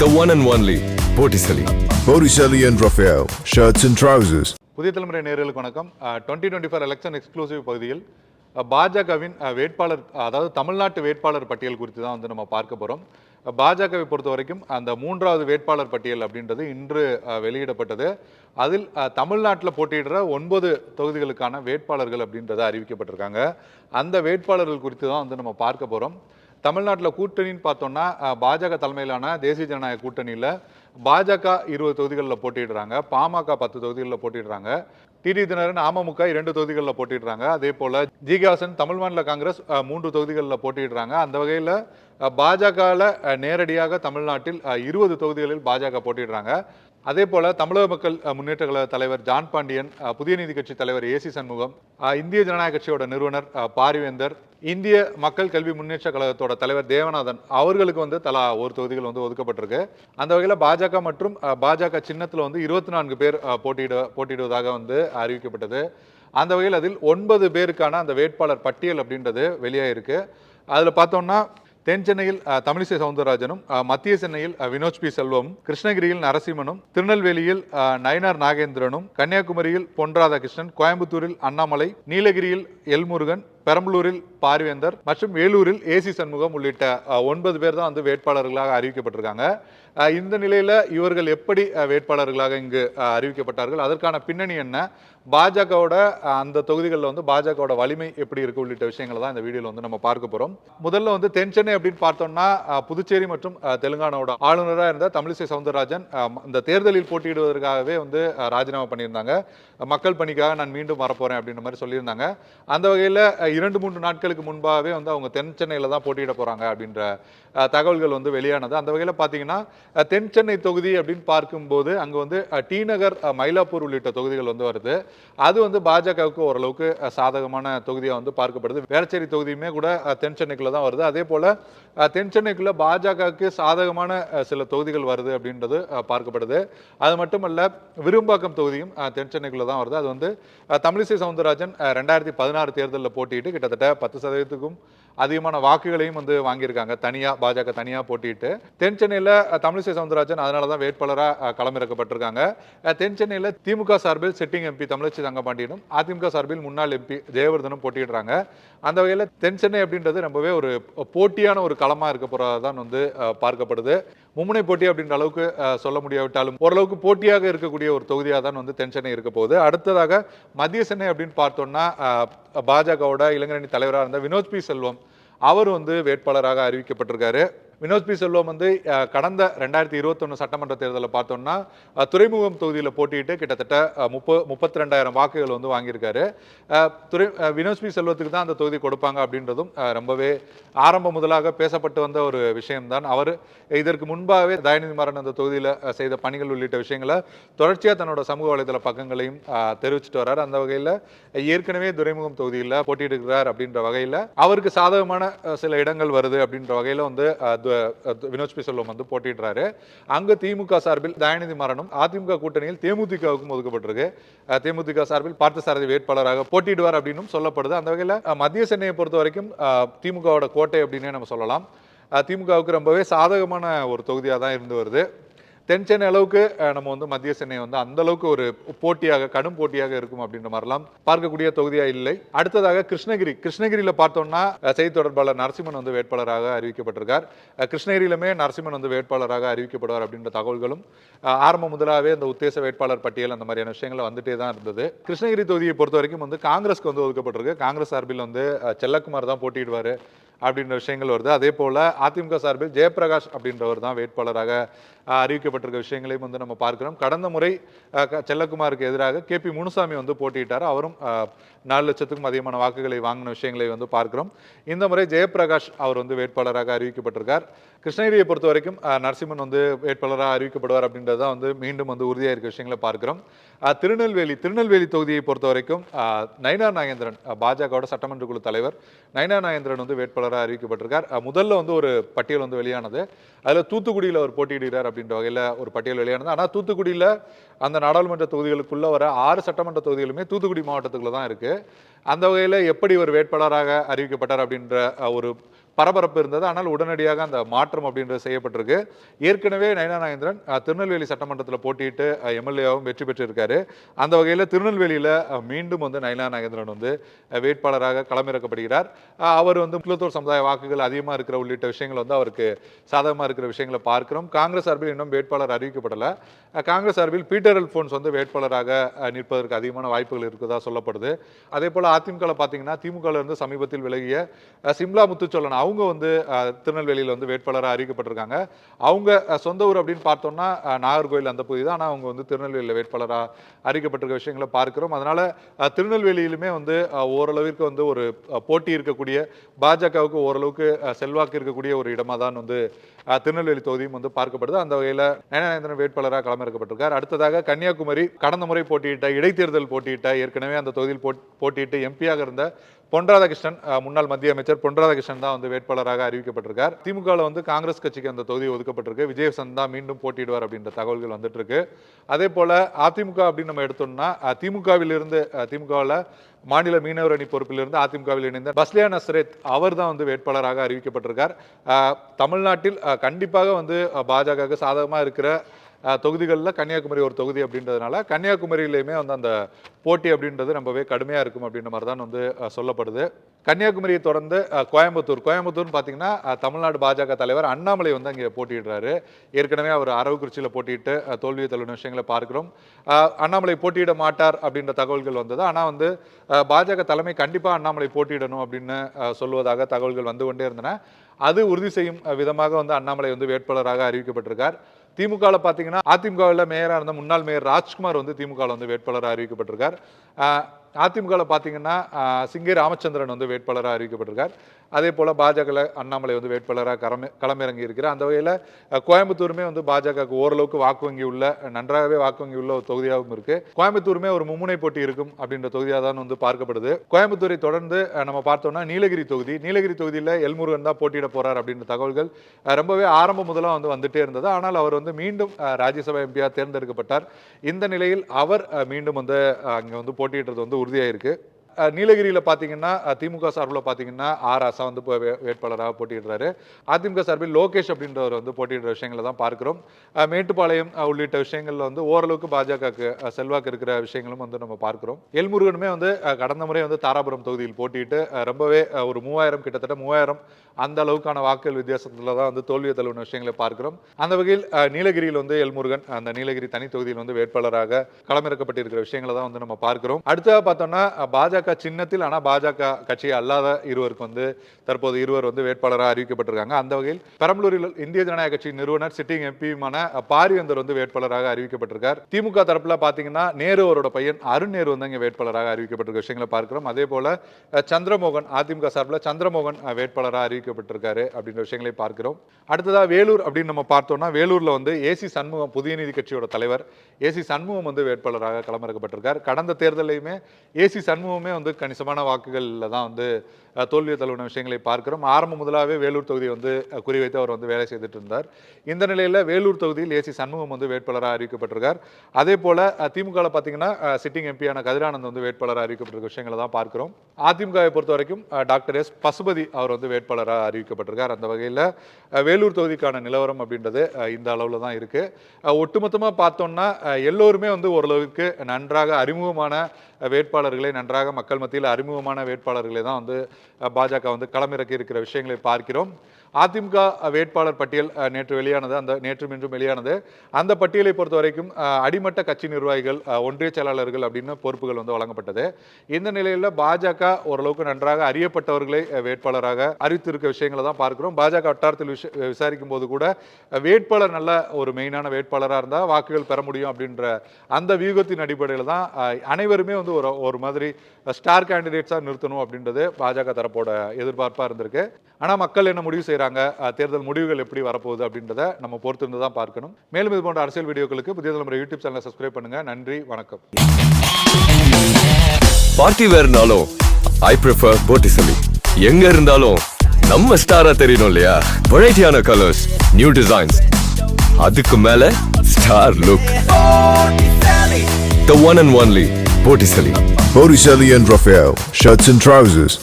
the one and only Botticelli. Botticelli and Raphael, shirts and trousers. புதிய தலைமுறை நேயர்களுக்கு வணக்கம். Twenty twenty four election exclusive பகுதியில் பாஜகவின் வேட்பாளர் அதாவது தமிழ்நாட்டு வேட்பாளர் பட்டியல் குறித்து தான் வந்து நம்ம பார்க்க போகிறோம் பாஜகவை பொறுத்த வரைக்கும் அந்த மூன்றாவது வேட்பாளர் பட்டியல் அப்படின்றது இன்று வெளியிடப்பட்டது. அதில் தமிழ்நாட்டில் போட்டியிடுற ஒன்பது தொகுதிகளுக்கான வேட்பாளர்கள் அப்படின்றத அறிவிக்கப்பட்டிருக்காங்க. அந்த வேட்பாளர்கள் குறித்து தான் வந்து நம்ம பார்க்க போகிறோம் தமிழ்நாட்டில் கூட்டணின்னு பார்த்தோம்னா பாஜக தலைமையிலான தேசிய ஜனநாயக கூட்டணியில் பாஜக இருபது தொகுதிகளில் போட்டியிடுறாங்க. பாமக பத்து தொகுதிகளில் போட்டிடுறாங்க டிடி தினரன் அமமுக இரண்டு தொகுதிகளில் போட்டிடுறாங்க அதே போல் ஜிகாசன் தமிழ் மாநில காங்கிரஸ் மூன்று தொகுதிகளில் போட்டிடுறாங்க அந்த வகையில் பாஜகவில் நேரடியாக தமிழ்நாட்டில் இருபது தொகுதிகளில் பாஜக போட்டியிடுறாங்க. அதே போல தமிழக மக்கள் முன்னேற்ற கழக தலைவர் ஜான் பாண்டியன் புதிய நீதி கட்சி தலைவர் ஏசி சண்முகம் இந்திய ஜனநாயக கட்சியோட நிறுவனர் பாரிவேந்தர் இந்திய மக்கள் கல்வி முன்னேற்ற கழகத்தோட தலைவர் தேவநாதன் அவர்களுக்கு வந்து தலா ஒரு தொகுதிகள் வந்து ஒதுக்கப்பட்டிருக்கு. அந்த வகையில் பாஜக மற்றும் பாஜக சின்னத்தில் வந்து இருபத்தி நான்கு பேர் போட்டியிட போட்டியிடுவதாக வந்து அறிவிக்கப்பட்டது. அந்த வகையில் அதில் ஒன்பது பேருக்கான அந்த வேட்பாளர் பட்டியல் அப்படின்றது வெளியாயிருக்கு. அதில் பார்த்தோம்னா தென் சென்னையில் தமிழிசை சவுந்தரராஜனும் மத்திய சென்னையில் வினோஜ் பி. செல்வமும் கிருஷ்ணகிரியில் நரசிம்மனும் திருநெல்வேலியில் நயனார் நாகேந்திரனும் கன்னியாகுமரியில் பொன் ராதாகிருஷ்ணன் கோயம்புத்தூரில் அண்ணாமலை நீலகிரியில் எல்முருகன் பெரம்பலூரில் பார்வேந்தர் மற்றும் வேலூரில் ஏசி சண்முகம் உள்ளிட்ட ஒன்பது பேர் தான் வந்து வேட்பாளர்களாக அறிவிக்கப்பட்டிருக்காங்க. இந்த நிலையில் இவர்கள் எப்படி வேட்பாளர்களாக இங்கு அறிவிக்கப்பட்டார்கள்? அதற்கான பின்னணி என்ன? பாஜகவோட அந்த தொகுதிகளில் வந்து பாஜகவோட வலிமை எப்படி இருக்கு? உள்ளிட்ட விஷயங்களை தான் இந்த வீடியோவில் வந்து நம்ம பார்க்க போகிறோம் முதல்ல வந்து தென் சென்னை அப்படின்னு பார்த்தோம்னா புதுச்சேரி மற்றும் தெலுங்கானாவோட ஆளுநராக இருந்த தமிழிசை சவுந்தரராஜன் இந்த தேர்தலில் போட்டியிடுவதற்காகவே வந்து ராஜினாமா பண்ணியிருந்தாங்க. மக்கள் பணிக்காக நான் மீண்டும் வரப்போகிறேன் அப்படின்ற மாதிரி சொல்லியிருந்தாங்க. அந்த வகையில் இரண்டு மூன்று நாட்களுக்கு முன்பாகவே வந்து அவங்க தென் சென்னையில் தான் போட்டியிட போகிறாங்க அப்படின்ற தகவல்கள் வந்து வெளியானது. அந்த வகையில் பார்த்தீங்கன்னா தென் சென்னை தொகுதி அப்படின்னு பார்க்கும்போது அங்கே வந்து டிநகர் டி நகர் மயிலாப்பூர் உள்ளிட்ட தொகுதிகள் வந்து வருது. அது வந்து பாஜகவுக்கு ஓரளவுக்கு சாதகமான தொகுதியாக வந்து பார்க்கப்படுது. வேளச்சேரி தொகுதியுமே கூட தென் சென்னைக்குள்ள தான் வருது. அதே போல் தென் சென்னைக்குள்ளே பாஜகவுக்கு சாதகமான சில தொகுதிகள் வருது அப்படின்றது பார்க்கப்படுது. அது மட்டுமல்ல விரும்பாக்கம் தொகுதியும் தென் சென்னைக்குள்ளே தான் வருது. அது வந்து தமிழிசை சவுந்தரராஜன் ரெண்டாயிரத்தி பதினாறு தேர்தலில் போட்டியிட்டு கிட்டத்தட்ட பத்து சதவீதத்துக்கும் அதிகமான வாக்குகளையும் வந்து வாங்கியிருக்காங்க. தனியா பாஜக தனியாக போட்டிட்டு தென் சென்னையில் தமிழிசை சவுந்தரராஜன் அதனால தான் வேட்பாளராக களமிறக்கப்பட்டிருக்காங்க. தென் சென்னையில் திமுக சார்பில் சிட்டிங் எம்பி தமிழச்சி தங்கபாண்டியனும் அதிமுக சார்பில் முன்னாள் எம்பி ஜெயவர்தனும் போட்டிடுறாங்க அந்த வகையில் தென் சென்னை அப்படின்றது ரொம்பவே ஒரு போட்டியான ஒரு களமாக இருக்க போகிறதான் வந்து பார்க்கப்படுது. மும்முனை போட்டி அப்படின்ற அளவுக்கு சொல்ல முடியாவிட்டாலும் ஓரளவுக்கு போட்டியாக இருக்கக்கூடிய ஒரு தொகுதியாக தான் வந்து தென் சென்னை இருக்க போகுது. அடுத்ததாக மத்திய சென்னை அப்படின்னு பார்த்தோம்னா பாஜகவோட இளைஞரணி தலைவராக இருந்த வினோத் பி செல்வம் அவர் வந்து வேட்பாளராக அறிவிக்கப்பட்டிருக்காரு. வினோத் பி. செல்வம் வந்து கடந்த ரெண்டாயிரத்தி இருபத்தொன்று சட்டமன்ற தேர்தலில் பார்த்தோம்னா துறைமுகம் தொகுதியில் போட்டியிட்டு கிட்டத்தட்ட முப்ப முப்பத்தி ரெண்டாயிரம் வாக்குகள் வந்து வாங்கியிருக்காரு. துறை வினோத் பி. செல்வத்துக்கு தான் அந்த தொகுதி கொடுப்பாங்க அப்படின்றதும் ரொம்பவே ஆரம்ப முதலாக பேசப்பட்டு வந்த ஒரு விஷயம்தான். அவர் இதற்கு முன்பாகவே தயநிதி மாறன் அந்த தொகுதியில் செய்த பணிகள் உள்ளிட்ட விஷயங்களை தொடர்ச்சியாக தன்னோட சமூக வலைதள பக்கங்களையும் தெரிவிச்சுட்டு வர்றார். அந்த வகையில் ஏற்கனவே துறைமுகம் தொகுதியில் போட்டியிடுகிறார் அப்படின்ற வகையில் அவருக்கு சாதகமான சில இடங்கள் வருது அப்படின்ற வகையில் வந்து அஹ், வினோத் பி செல்வம் வந்து போட்டிடுறாரு அங்கே திமுக சார்பில் தயாநிதி மரணம் அதிமுக கூட்டணியில் தேமுதிகவுக்கும் ஒதுக்கப்பட்டிருக்கு. தேமுதிக சார்பில் பார்த்தசாரதி வேட்பாளராக போட்டியிடுவார் அப்படின்னும் சொல்லப்படுது. அந்த வகையில் மத்திய சென்னையை பொறுத்த வரைக்கும் திமுகவோட கோட்டை அப்படின்னே நம்ம சொல்லலாம். திமுகவுக்கு ரொம்பவே சாதகமான ஒரு தொகுதியாக தான் இருந்து வருது. தென் சென்னை அளவுக்கு நம்ம வந்து மத்திய சென்னை வந்து அந்த அளவுக்கு ஒரு போட்டியாக கடும் போட்டியாக இருக்கும் அப்படின்ற மாதிரிலாம் பார்க்கக்கூடிய தொகுதியா இல்லை. அடுத்ததாக கிருஷ்ணகிரி. கிருஷ்ணகிரியில பார்த்தோம்னா செய்தி தொடர்பாளர் நரசிம்மன் வந்து வேட்பாளராக அறிவிக்கப்பட்டிருக்கார். கிருஷ்ணகிரியிலுமே நரசிம்மன் வந்து வேட்பாளராக அறிவிக்கப்படுவார் அப்படின்ற தகவல்களும் ஆரம்பம் ஆரம்ப முதலாகவே இந்த உத்தேச வேட்பாளர் பட்டியல் அந்த மாதிரியான விஷயங்கள் வந்துட்டே தான் இருந்தது. கிருஷ்ணகிரி தொகுதியை பொறுத்த வரைக்கும் வந்து காங்கிரஸ்க்கு வந்து ஒதுக்கப்பட்டிருக்கு. காங்கிரஸ் சார்பில் வந்து செல்லக்குமார் தான் போட்டியிடுவார் அப்படின்ற விஷயங்கள் வருது. அதே போல அதிமுக சார்பில் ஜெயபிரகாஷ் அப்படின்றவர் தான் வேட்பாளராக அறிவிக்கப்பட்டிருக்க விஷயங்களையும் வந்து நம்ம பார்க்கிறோம். கடந்த முறை செல்லக்குமாருக்கு எதிராக கே பி முனுசாமி வந்து போட்டியிட்டார். அவரும் நாலு லட்சத்துக்கும் அதிகமான வாக்குகளை வாங்கின விஷயங்களை வந்து பார்க்கிறோம். இந்த முறை ஜெயபிரகாஷ் அவர் வந்து வேட்பாளராக அறிவிக்கப்பட்டிருக்கார். கிருஷ்ணகிரியை பொறுத்த வரைக்கும் நரசிம்மன் வந்து வேட்பாளராக அறிவிக்கப்படுவார் அப்படின்றது தான் வந்து மீண்டும் வந்து உறுதியாக இருக்க விஷயங்களை பார்க்கிறோம். திருநெல்வேலி திருநெல்வேலி தொகுதியை பொறுத்த வரைக்கும் நயனா நாகேந்திரன் பாஜகவோட சட்டமன்ற குழு தலைவர் நயனா நாகேந்திரன் வந்து வேட்பாளராக அறிவிக்கப்பட்டிருக்கார். முதல்ல வந்து ஒரு பட்டியல் வந்து வெளியானது. அதில் தூத்துக்குடியில் அவர் போட்டியிடுகிறார் அப்படின்ற வகையில் ஒரு பட்டியல் வெளியானது. ஆனால் தூத்துக்குடியில் அந்த நாடாளுமன்ற தொகுதிகளுக்குள்ள வர ஆறு சட்டமன்ற தொகுதிகளுமே தூத்துக்குடி மாவட்டத்துக்குள்ளே தான் இருக்கு. அந்த வகையில் எப்படி ஒரு வேட்பாளராக அறிவிக்கப்பட்டார் அப்படின்ற ஒரு பரபரப்பு இருந்தது. ஆனால் உடனடியாக அந்த மாற்றம் அப்படின்றது செய்யப்பட்டிருக்கு. ஏற்கனவே நயனா நாகேந்திரன் திருநெல்வேலி சட்டமன்றத்தில் போட்டியிட்டு எம்எல்ஏவும் வெற்றி பெற்றிருக்காரு. அந்த வகையில் திருநெல்வேலியில் மீண்டும் வந்து நயனா நாகேந்திரன் வந்து வேட்பாளராக களமிறக்கப்படுகிறார். அவர் வந்து முக்கியத்துவ சமுதாய வாக்குகள் அதிகமாக இருக்கிற உள்ளிட்ட விஷயங்கள் வந்து அவருக்கு சாதகமாக இருக்கிற விஷயங்களை பார்க்கிறோம். காங்கிரஸ் சார்பில் இன்னும் வேட்பாளர் அறிவிக்கப்படலை. காங்கிரஸ் சார்பில் பீட்டர் அல்போன்ஸ் வந்து வேட்பாளராக நிற்பதற்கு அதிகமான வாய்ப்புகள் இருக்கிறதா சொல்லப்படுது. அதே போல் அதிமுகவில் பார்த்தீங்கன்னா திமுகவில் இருந்து சமீபத்தில் விலகிய சிம்லா முத்துச்சோழன் அவங்க வந்து திருநெல்வேலியில் வந்து வேட்பாளராக அறிவிக்கப்பட்டிருக்காங்க. அவங்க சொந்த ஊர் அப்படின்னு பார்த்தோம்னா நாகர்கோவில் நாகர்கோயில் அந்த பகுதி தான். ஆனால் அவங்க வந்து திருநெல்வேலியில் வேட்பாளராக அறிவிக்கப்பட்டிருக்க விஷயங்களை பார்க்கிறோம். அதனால் திருநெல்வேலியிலுமே வந்து ஓரளவிற்கு வந்து ஒரு போட்டி இருக்கக்கூடிய பாஜகவுக்கு ஓரளவுக்கு செல்வாக்கு இருக்கக்கூடிய ஒரு இடமா தான் வந்து திருநெல்வேலி தொகுதியும் வந்து பார்க்கப்படுது. அந்த வகையில் நயனானந்தன் வேட்பாளராக களமிறக்கப்பட்டிருக்கார். அடுத்ததாக கன்னியாகுமரி கடந்த முறை போட்டியிட்ட இடைத்தேர்தல் போட்டியிட்ட ஏற்கனவே அந்த தொகுதியில் போட்- போட்டியிட்டு எம்பியாக இருந்த பொன் ராதாகிருஷ்ணன் முன்னாள் மத்திய அமைச்சர் பொன் ராதாகிருஷ்ணன் தான் வந்து வேட்பாளராக அறிவிக்கப்பட்டிருக்கார். திமுகவில் வந்து காங்கிரஸ் கட்சிக்கு அந்த தொகுதி ஒதுக்கப்பட்டிருக்கு. விஜயசந்த் தான் மீண்டும் போட்டியிடுவார் அப்படின்ற தகவல்கள் வந்துட்டு இருக்கு அதே போல் அதிமுக அப்படின்னு நம்ம எடுத்தோம்னா திமுகவிலிருந்து திமுகவில் மாநில மீனவர் அணி பொறுப்பிலிருந்து அதிமுகவில் இணைந்த பஸ்லியா நஸ்ரேத் அவர் தான் வந்து வேட்பாளராக அறிவிக்கப்பட்டிருக்கார். தமிழ்நாட்டில் கண்டிப்பாக வந்து பாஜகவுக்கு சாதகமாக இருக்கிற தொகுதிகளில் கன்னியாகுமரி ஒரு தொகுதி அப்படின்றதுனால கன்னியாகுமரியிலையுமே வந்து அந்த போட்டி அப்படின்றது ரொம்பவே கடுமையாக இருக்கும் அப்படின்ற மாதிரி தான் வந்து சொல்லப்படுது. கன்னியாகுமரியை தொடர்ந்து கோயம்புத்தூர். கோயம்புத்தூர்னு பார்த்தீங்கன்னா தமிழ்நாடு பாஜக தலைவர் அண்ணாமலை வந்து அங்கே போட்டியிடுறாரு. ஏற்கனவே அவர் அரவக்குறிச்சியில் போட்டியிட்டு தோல்வி தோல்வியை தள்ளுன விஷயங்களை பார்க்கிறோம். அண்ணாமலை போட்டியிட மாட்டார் அப்படின்ற தகவல்கள் வந்தது. ஆனால் வந்து பாஜக தலைமை கண்டிப்பாக அண்ணாமலை போட்டியிடணும் அப்படின்னு சொல்வதாக தகவல்கள் வந்து கொண்டே இருந்தன. அது உறுதி செய்யும் விதமாக வந்து அண்ணாமலை வந்து வேட்பாளராக அறிவிக்கப்பட்டிருக்கார். திமுகவில் பார்த்தீங்கன்னா அதிமுகவில் மேயராக இருந்த முன்னாள் மேயர் ராஜ்குமார் வந்து திமுகவில் வந்து வேட்பாளராக அறிவிக்கப்பட்டிருக்கார். அதிமுகவில் பார்த்தீங்கன்னா அஹ், சிங்கை ராமச்சந்திரன் வந்து வேட்பாளராக அறிவிக்கப்பட்டிருக்கார். அதே போல் பாஜக அண்ணாமலை வந்து வேட்பாளராக களமி களமிறங்கி இருக்கிறார். அந்த வகையில் கோயம்புத்தூருமே வந்து பாஜகவுக்கு ஓரளவுக்கு வாக்கு வங்கி உள்ள நன்றாகவே வாக்கு வங்கி உள்ள ஒரு தொகுதியாகவும் இருக்குது கோயம்புத்தூருமே ஒரு மும்முனை போட்டி இருக்கும் அப்படின்ற தொகுதியாக தான் வந்து பார்க்கப்படுது. கோயம்புத்தூரை தொடர்ந்து நம்ம பார்த்தோம்னா நீலகிரி தொகுதி. நீலகிரி தொகுதியில் எல்முருகன் தான் போட்டியிட போகிறார் அப்படின்ற தகவல்கள் ரொம்பவே ஆரம்பம் முதலாக வந்து வந்துட்டே இருந்தது. ஆனால் அவர் வந்து மீண்டும் ராஜ்யசபா எம்பியாக தேர்ந்தெடுக்கப்பட்டார். இந்த நிலையில் அவர் மீண்டும் வந்து அங்கே வந்து போட்டியிடுறது வந்து உறுதியாக இருக்குது நீலகிரியில் பார்த்தீங்கன்னா திமுக சார்பில் பார்த்தீங்கன்னா ஆர் ஆசா வந்து இப்போ வே- வேட்பாளராக போட்டியிடுறாரு. அதிமுக சார்பில் லோகேஷ் அப்படின்றவர் வந்து போட்டியிடுற விஷயங்களை தான் பார்க்கிறோம். மேட்டுப்பாளையம் உள்ளிட்ட விஷயங்களில் வந்து ஓரளவுக்கு பாஜகவுக்கு செல்வாக்கு இருக்கிற விஷயங்களும் வந்து நம்ம பார்க்கிறோம். எல்முருகனுமே வந்து கடந்த முறை வந்து தாராபுரம் தொகுதியில் போட்டியிட்டு ரொம்பவே ஒரு மூவாயிரம் கிட்டத்தட்ட மூவாயிரம் அந்த அளவுக்கான வாக்குகள் வித்தியாசத்தில் தான் வந்து தோல்வியை தழுவின விஷயங்களை பார்க்கிறோம். அந்த வகையில் நீலகிரியில் வந்து எல்முருகன் அந்த நீலகிரி தனி தொகுதியில் வந்து வேட்பாளராக களமிறக்கப்பட்டிருக்கிற விஷயங்களை தான் வந்து நம்ம பார்க்கிறோம். அடுத்ததாக பார்த்தோம்னா பாஜக பாஜக சின்னத்தில் ஆனால் பாஜக கட்சி அல்லாத இருவருக்கு வந்து தற்போது இருவர் வந்து வேட்பாளராக அறிவிக்கப்பட்டிருக்காங்க. அந்த வகையில் பெரம்பலூரில் இந்திய ஜனநாயக கட்சி நிறுவனர் சிட்டிங் எம்பியுமான பாரிவேந்தர் வந்து வேட்பாளராக அறிவிக்கப்பட்டிருக்கார். திமுக தரப்பில் பார்த்தீங்கன்னா நேரு அவரோட பையன் அருண் நேரு வந்து இங்கே வேட்பாளராக அறிவிக்கப்பட்டிருக்க விஷயங்களை பார்க்கிறோம். அதே போல சந்திரமோகன் அதிமுக சார்பில் சந்திரமோகன் வேட்பாளராக அறிவிக்கப்பட்டிருக்காரு அப்படின்ற விஷயங்களை பார்க்கிறோம். அடுத்ததாக வேலூர் அப்படின்னு நம்ம பார்த்தோம்னா வேலூரில் வந்து ஏசி சண்முகம் புதிய நீதி கட்சியோட தலைவர் ஏசி சண்முகம் வந்து வேட்பாளராக களமிறக்கப்பட்டிருக்கார். கடந்த தேர்தலையுமே ஏசி சண்முகமே வந்து கணிசமான வாக்குகளில் தான் வந்து தோல்வியை தழுவின விஷயங்களை பார்க்கிறோம். ஆரம்பம் முதலாகவே வேலூர் தொகுதி வந்து குறிவைத்து அவர் வந்து வேலை செய்துட்டு இருந்தார் இந்த நிலையில் வேலூர் தொகுதியில் ஏசி சண்முகம் வந்து வேட்பாளராக அறிவிக்கப்பட்டிருக்கார். அதே போல் திமுகவில் பார்த்தீங்கன்னா சிட்டிங் எம்பியான கதிரானந்த் வந்து வேட்பாளராக அறிவிக்கப்பட்டிருக்க விஷயங்களை தான் பார்க்கிறோம். அதிமுகவை பொறுத்த வரைக்கும் டாக்டர் எஸ் பசுபதி அவர் வந்து வேட்பாளராக அறிவிக்கப்பட்டிருக்கார். அந்த வகையில் வேலூர் தொகுதிக்கான நிலவரம் அப்படின்றது இந்த அளவில் தான் இருக்குது ஒட்டுமொத்தமாக பார்த்தோம்னா எல்லோருமே வந்து ஓரளவுக்கு நன்றாக அறிமுகமான வேட்பாளர்களை நன்றாக மக்கள் மத்தியில் அறிமுகமான வேட்பாளர்களை தான் வந்து பாஜக வந்து களமிறக்கி இருக்கிற விஷயங்களை பார்க்கிறோம். அதிமுக வேட்பாளர் பட்டியல் நேற்று வெளியானது அந்த நேற்று இன்றும் வெளியானது. அந்த பட்டியலை பொறுத்த வரைக்கும் அடிமட்ட கட்சி நிர்வாகிகள் ஒன்றிய செயலாளர்கள் அப்படின்னு பொறுப்புகள் வந்து வழங்கப்பட்டது. இந்த நிலையில் பாஜக ஓரளவுக்கு நன்றாக அறியப்பட்டவர்களை வேட்பாளராக அறிவித்திருக்க விஷயங்களை தான் பார்க்கிறோம். பாஜக வட்டாரத்தில் விசாரிக்கும் போது கூட வேட்பாளர் நல்ல ஒரு மெயினான வேட்பாளராக இருந்தால் வாக்குகள் பெற முடியும் அப்படின்ற அந்த வியூகத்தின் அடிப்படையில் தான் அனைவருமே வந்து ஒரு ஒரு மாதிரி ஸ்டார் கேண்டிடேட்ஸாக நிறுத்தணும் அப்படின்றது பாஜக தரப்போட எதிர்பார்ப்பாக இருந்திருக்கு. ஆனால் மக்கள் என்ன முடிவு செய்கிறாங்க. தேர்தல் முடிவுகள் எப்படி வரப்போகுது அப்படின்றத நம்ம பொறுத்திருந்து தான் பார்க்கணும். மேலும் இது போன்ற அரசியல் வீடியோக்களுக்கு புதிய தலைமுறை யூடியூப் சேனலை சப்ஸ்கிரைப் பண்ணுங்க. நன்றி வணக்கம். பார்ட்டி வேர்னாலும் ஐ ப்ரிஃபர் போட்டிசலி எங்க இருந்தாலும் நம்ம ஸ்டாரா தெரியணும் இல்லையா? வெரைட்டியான கலர்ஸ் நியூ டிசைன்ஸ் அதுக்கு மேல star look the one and only Botticelli Botticelli and Raphael, shirts and trousers.